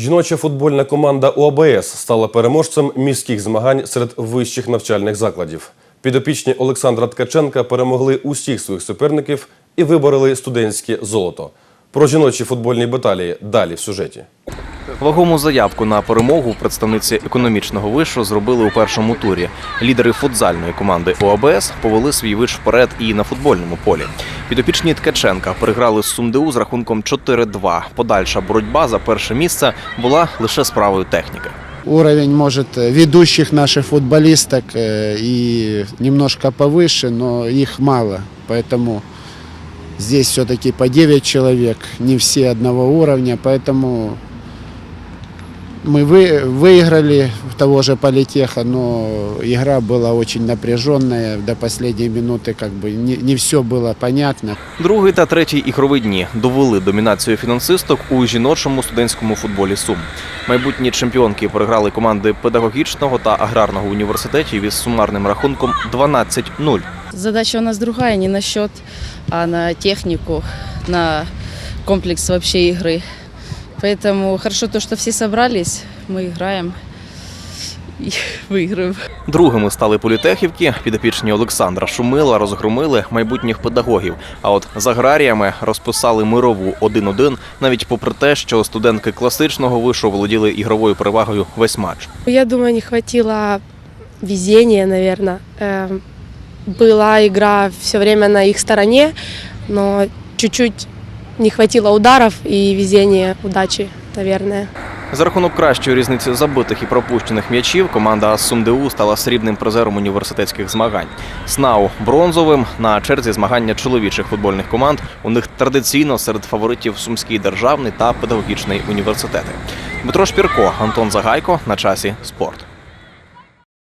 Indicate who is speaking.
Speaker 1: Жіноча футбольна команда УАБС стала переможцем міських змагань серед вищих навчальних закладів. Підопічні Олександра Ткаченка перемогли усіх своїх суперників і вибороли студентське золото. Про жіночі футбольні баталії далі в сюжеті.
Speaker 2: Вагому заявку на перемогу представниці економічного вишу зробили у першому турі. Лідери футзальної команди ОАБС повели свій виш вперед і на футбольному полі. Підопічні Ткаченка переграли з Сумдеу з рахунком 4-2. Подальша боротьба за перше місце була лише справою техніки.
Speaker 3: Уровень, может, ведущих наших футболисток э, и немножко повыше, но их мало. Поэтому здесь все-таки по 9 человек, не все одного уровня. Поэтому мы вы, выиграли того же политеха, но игра была очень напряженная. До последней минуты как бы не, не все было понятно.
Speaker 2: Другий та третій ігрові дні довели домінацію фінансисток у жіночому студентському футболі Сум. Майбутні чемпіонки переграли команди педагогічного та аграрного університетів із сумарним рахунком 12-0.
Speaker 4: Задача у нас другая, не на счет, а на технику, на комплекс вообще игры. Поэтому хорошо то, что все собрались, мы играем и выиграем.
Speaker 2: Другими стали політехівки. Підопічні Олександра Шумила розгромили майбутніх педагогів. А от з аграріями розписали мирову 1-1, навіть попри те, що студентки класичного вишу володіли ігровою перевагою весь матч.
Speaker 5: Я думаю, не хватило везения, наверное. Эм, Была игра все время на их стороне, но чуть-чуть не хватило ударов и везения, удачи, наверное.
Speaker 2: За рахунок кращої різниці забитих і пропущених м'ячів команда СумДУ стала срібним призером університетських змагань. СНАУ бронзовим на черзі змагання чоловічих футбольних команд. У них традиційно серед фаворитів Сумський державний та педагогічний університети. Дмитро Шпірко, Антон Загайко на часі спорт.